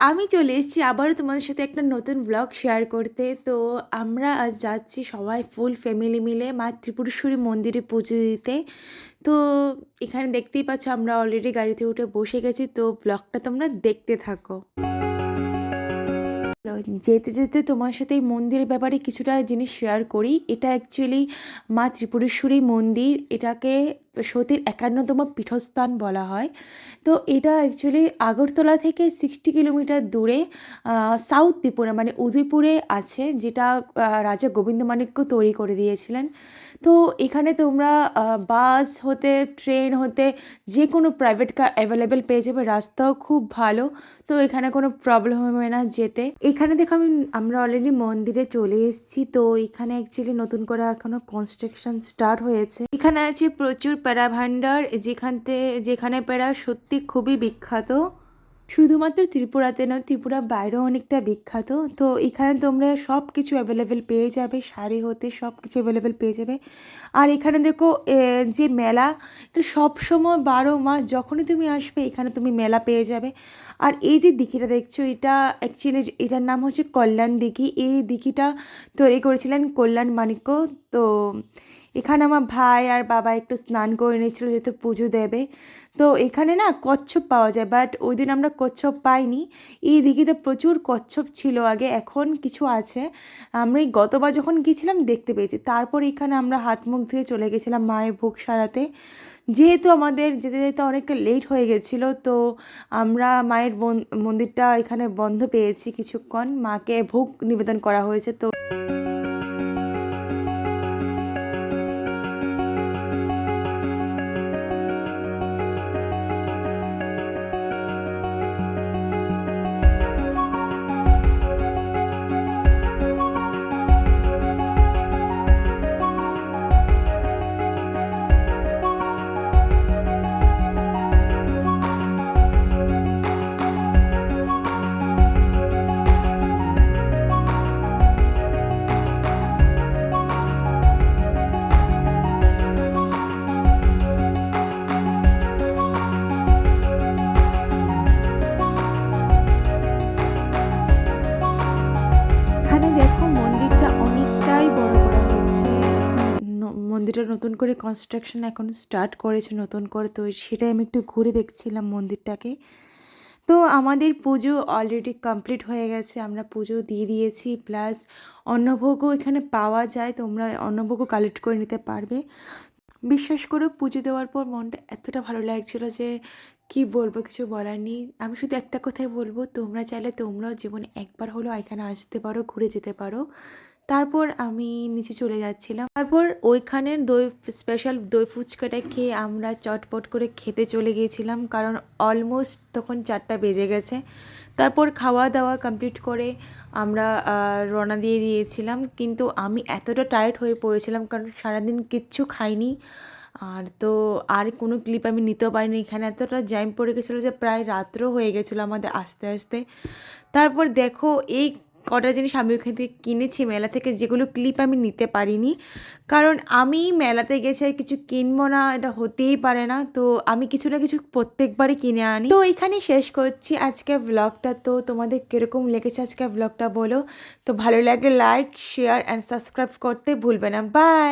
আমি চলে এসেছি আবারও তোমাদের সাথে একটা নতুন ব্লগ শেয়ার করতে। তো আমরা আজ যাচ্ছি সবাই ফুল ফ্যামিলি মিলে মা ত্রিপুরেশ্বরী মন্দিরে পুজো দিতে। তো এখানে দেখতেই পাচ্ছ আমরা অলরেডি গাড়িতে উঠে বসে গেছি। তো ব্লগটা তোমরা দেখতে থাকো। যেতে যেতে তোমার সাথে এই মন্দিরের ব্যাপারে কিছুটা জিনিস শেয়ার করি। এটা অ্যাকচুয়ালি মা ত্রিপুরেশ্বরী মন্দির। এটাকে সতীর একান্নতম পীঠস্থান বলা হয়। তো এটা অ্যাকচুয়ালি আগরতলা থেকে সিক্সটি কিলোমিটার দূরে সাউথ ত্রিপুরা মানে উদয়পুরে আছে, যেটা রাজা গোবিন্দমাণিক্য তৈরি করে দিয়েছিলেন। তো এখানে তোমরা বাস হতে ট্রেন হতে যে কোনো প্রাইভেট কার অ্যাভেলেবেল পেয়ে যাবে। রাস্তাও খুব ভালো, তো এখানে কোনো প্রবলেম হবে না যেতে। এখানে দেখো আমি, আমরা অলরেডি মন্দিরে চলে এসেছি, তো এখানে অ্যাকচুয়ালি নতুন করে এখনও কনস্ট্রাকশন স্টার্ট হয়েছে। এখানে আছে প্রচুর প্যারা ভান্ডার যেখান থেকে যেখানে প্যারা সত্যি খুবই বিখ্যাত। শুধুমাত্র ত্রিপুরাতে নয়, ত্রিপুরা বাইরেও অনেকটা বিখ্যাত। তো এখানে তোমরা সব কিছু অ্যাভেলেবেল পেয়ে যাবে, শাড়ি হতে সব কিছু অ্যাভেলেবেল পেয়ে যাবে। আর এখানে দেখো যে মেলা, এটা সবসময় বারো মাস, যখনই তুমি আসবে, এখানে তুমি মেলা পেয়ে যাবে। আর এই যে দিঘিটা দেখছ, এটা অ্যাকচুয়ালি এটার নাম হচ্ছে কল্যাণ দিঘি। এই দিঘিটা তৈরি করেছিলেন কল্যাণ মাণিক্য তো এখানে আমার ভাই আর বাবা একটু স্নান করে নিয়েছিল যেহেতু পুজো দেবে। তো এখানে না কচ্ছপ পাওয়া যায় বাট ওই দিন আমরা কচ্ছপ পাইনি। এই দিঘিতে প্রচুর কচ্ছপ ছিল আগে, এখন কিছু আছে। আমরা গতবার যখন গিয়েছিলাম দেখতে পেয়েছি। তারপর এখানে আমরা হাত মুখ ধুয়ে চলে গেছিলাম মায়ের ভোগ সারাতে যেহেতু আমাদের যেতে যেতে অনেকটা লেট হয়ে গেছিল, তো আমরা মায়ের মন্দিরটা এখানে বন্ধ পেয়েছি কিছুক্ষণ। মাকে ভোগ নিবেদন করা হয়েছে, তো মন্দিরটা নতুন করে কনস্ট্রাকশন এখন স্টার্ট করেছে, নতুন করে, তো সেটাই আমি একটু ঘুরে দেখছিলাম মন্দিরটাকে। তো আমাদের পুজো অলরেডি কমপ্লিট হয়ে গেছে, আমরা পুজো দিয়ে দিয়েছি প্লাস অন্নভোগও এখানে পাওয়া যায়, তোমরা অন্নভোগও কালেক্ট করে নিতে পারবে। বিশ্বাস করো, পুজো দেওয়ার পর মনটা এতটা ভালো লাগছিল যে কি বলব, কিছু বলার নেই। আমি শুধু একটা কথাই বলব, তোমরা চাইলে তোমরাও জীবনে একবার হলেও এখানে আসতে পারো, ঘুরে যেতে পারো। তারপর আমি নিচে চলে যাচ্ছিলাম। তারপর ওইখানের দই স্পেশাল দই ফুচকাটা খেয়ে আমরা চটপট করে খেতে চলে গিয়েছিলাম, কারণ অলমোস্ট তখন চারটা বেজে গেছে। তারপর খাওয়া দাওয়া কমপ্লিট করে আমরা রওনা দিয়ে দিয়েছিলাম। কিন্তু আমি এতটা টায়ার্ড হয়ে পড়েছিলাম, কারণ সারাদিন কিচ্ছু খাইনি। আর তো আর কোনো ক্লিপ আমি নিতেও পারিনি এখানে। এতটা জ্যাম পড়ে গেছিল যে প্রায় রাত্রও হয়ে গেছিল আমাদের আস্তে আস্তে। তারপর দেখো এই কটা জিনিস আমি ওখান থেকে কিনেছি মেলা থেকে, যেগুলো ক্লিপ আমি নিতে পারিনি। কারণ আমি মেলাতে গেছি আর কিছু কিনবো না, এটা হতেই পারে না। তো আমি কিছু না কিছু প্রত্যেকবারই কিনে আনি। তো এখানে শেষ করছি আজকে ব্লগটা তো তোমাদের কীরকম লেগেছে আজকে ব্লগটা বলো। তো ভালো লাগে লাইক শেয়ার অ্যান্ড সাবস্ক্রাইব করতে ভুলবে না। বাই